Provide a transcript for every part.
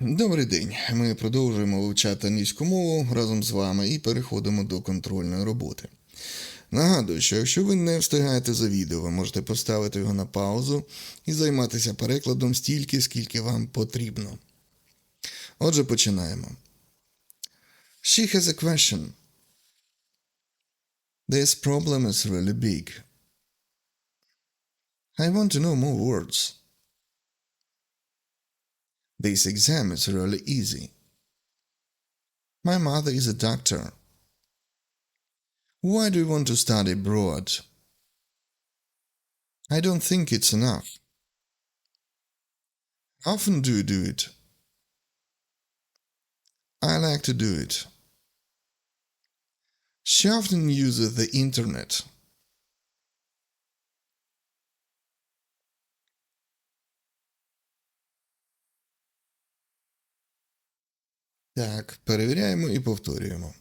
Добрий день. Ми продовжуємо вивчати англійську мову разом з вами і переходимо до контрольної роботи. Нагадую, що якщо ви не встигаєте за відео, ви можете поставити його на паузу і займатися перекладом стільки, скільки вам потрібно. Отже, починаємо. She has a question. This problem is really big. I want to know more words. This exam is really easy. My mother is a doctor. Why do you want to study abroad? I don't think it's enough. How often do you do it? I like to do it. She often uses the internet. Так, перевіряємо і повторюємо.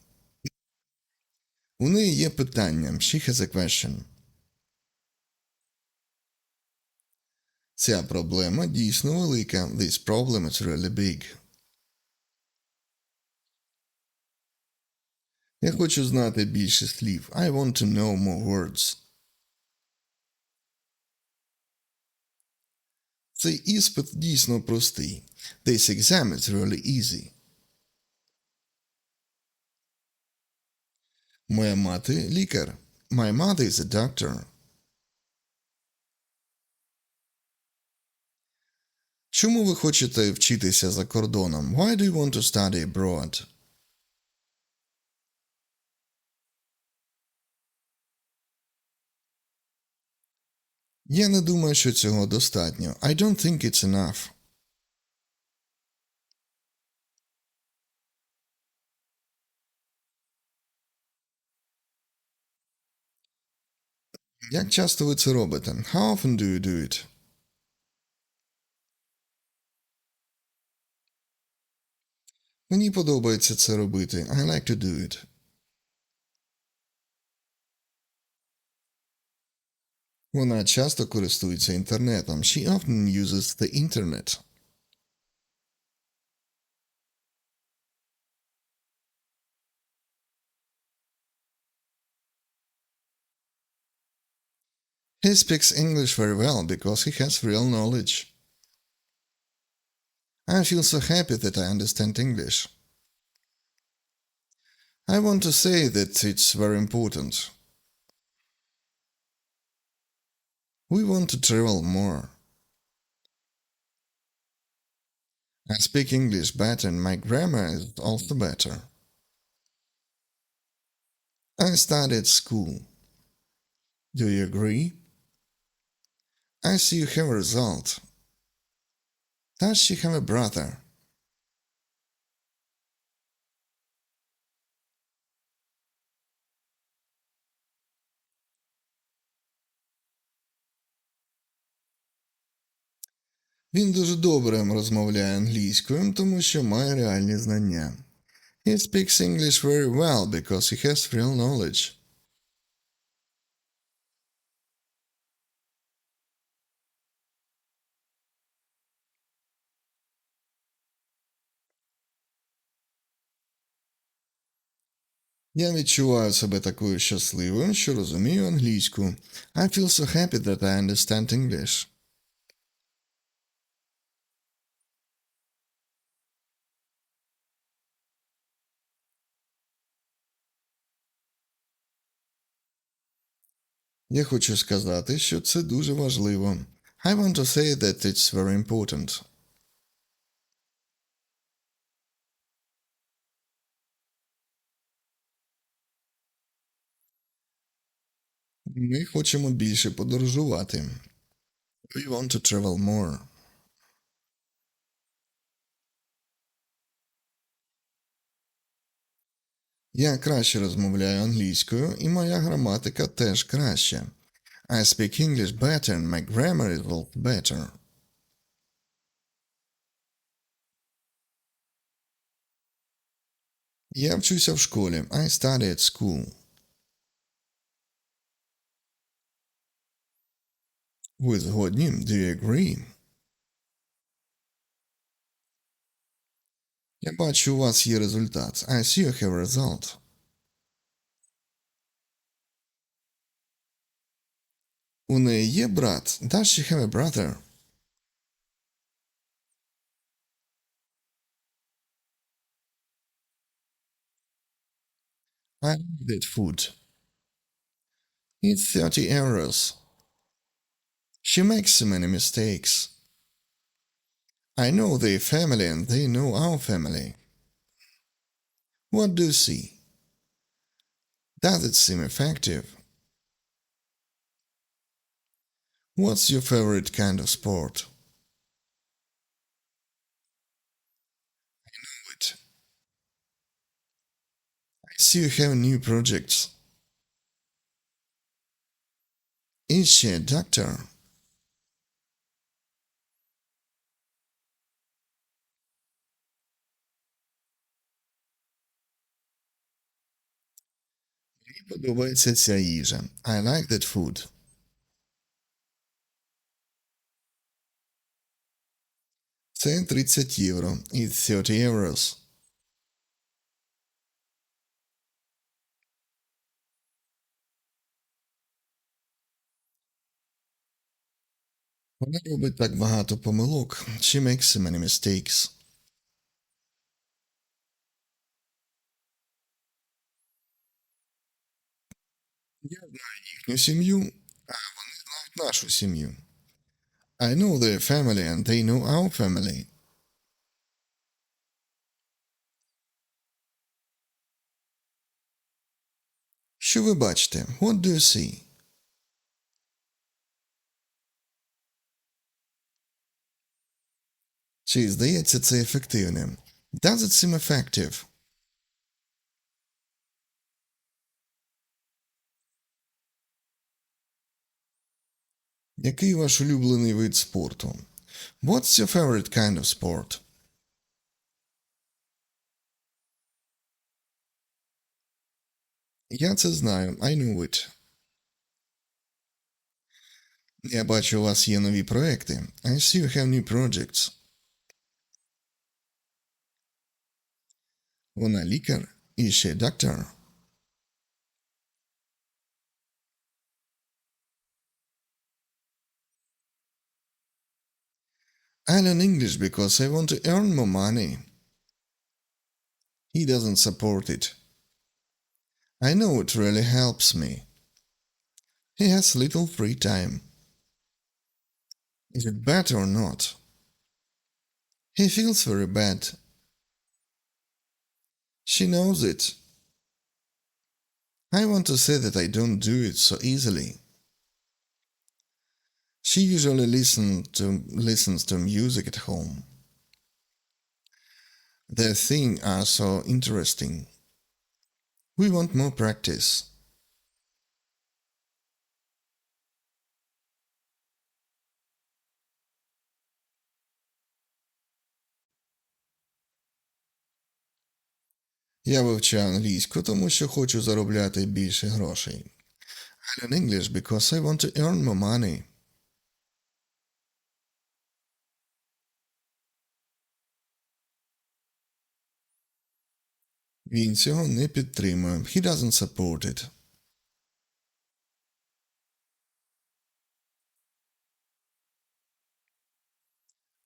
У неї є питання. She has a question. Ця проблема дійсно велика. This problem is really big. Я хочу знати більше слів. I want to know more words. Цей іспит дійсно простий. This exam is really easy. Моя мати лікар. My mother is a doctor. Чому ви хочете вчитися за кордоном? Why do you want to study abroad? Я не думаю, що цього достатньо. I don't think it's enough. Як часто ви це робите? How often do you do it? Мені подобається це робити. I like to do it. Вона часто користується інтернетом. She often uses the internet. He speaks English very well because he has real knowledge. I feel so happy that I understand English. I want to say that it's very important. We want to travel more. I speak English better and my grammar is also better. I at school. Do you agree? I see you have a result. Does she have a brother? Він дуже добре розмовляє англійською, тому що має реальні знання. He speaks English very well because he has real knowledge. Я відчуваю себе такою щасливою, що розумію англійську. I feel so happy that I understand English. Я хочу сказати, що це дуже важливо. I want to say that it's very important. Ми хочемо більше подорожувати. We want to travel more. Я краще розмовляю англійською, і моя граматика теж краща. I speak English better and my grammar is well better. Я вчуся в школі. I study at school. Ви згодні? Do you agree? Я бачу, у вас є результат. I see you have a result. У неї є брат. Does she have a brother? I like that food. It's 30 euros. She makes so many mistakes. I know their family and they know our family. What do you see? Does it seem effective? What's your favorite kind of sport? I know it. I see you have new projects. Is she a doctor? подобається ця їжа. I like that food. Це 30 євро. It's 30 euros. Вона робить так багато помилок. She makes so many mistakes. Я знаю їхню сім'ю, а вони знають нашу сім'ю. I know their family and they know our family. Що ви бачите? What do you see? Чи здається це ефективним? Does it seem effective? Який ваш улюблений вид спорту? What's your favorite kind of sport? Я це знаю. I know it. Я бачу, у вас є нові проекти. I see you have new projects. Вона лікар і ще доктор. I learn English because I want to earn more money. He doesn't support it. I know it really helps me. He has little free time. Is it bad or not? He feels very bad. She knows it. I want to say that I don't do it so easily. She usually listen to, listens to music at home. Their things are so interesting. We want more practice. Я вивчаю англійську, тому що хочу заробляти більше грошей. I learn English because I want to earn more money. Він цього не підтримує. He doesn't support it.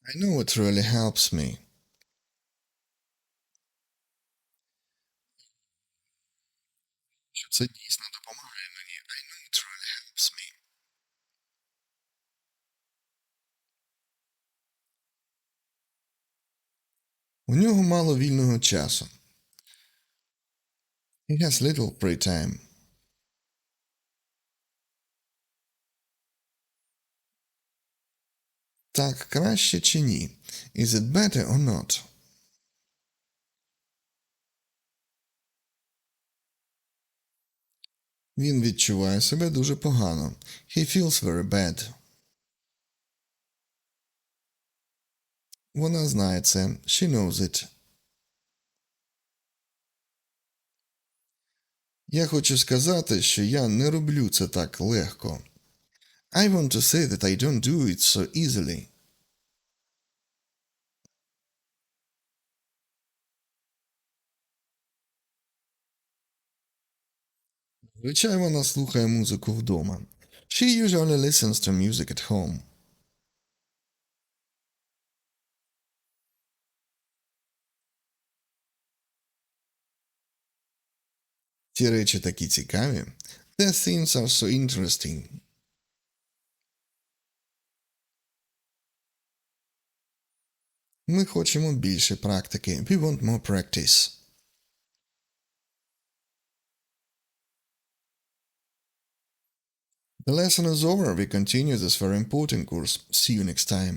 I know it really helps me. Що це дійсно допомагає мені. I know it really helps me. У нього мало вільного часу. He has little free time. Так краще чи ні? Is it better or not? Він відчуває себе дуже погано. He feels very bad. Вона знає це. She knows it. Я хочу сказати, що я не роблю це так легко. I want to say that I don't do it so easily. Звичайно, вона слухає музику вдома. She usually listens to music at home. Ці речі такі цікаві. The things are so interesting. Ми хочемо більше практики. We want more practice. The lesson is over. We continue this very important course. See you next time.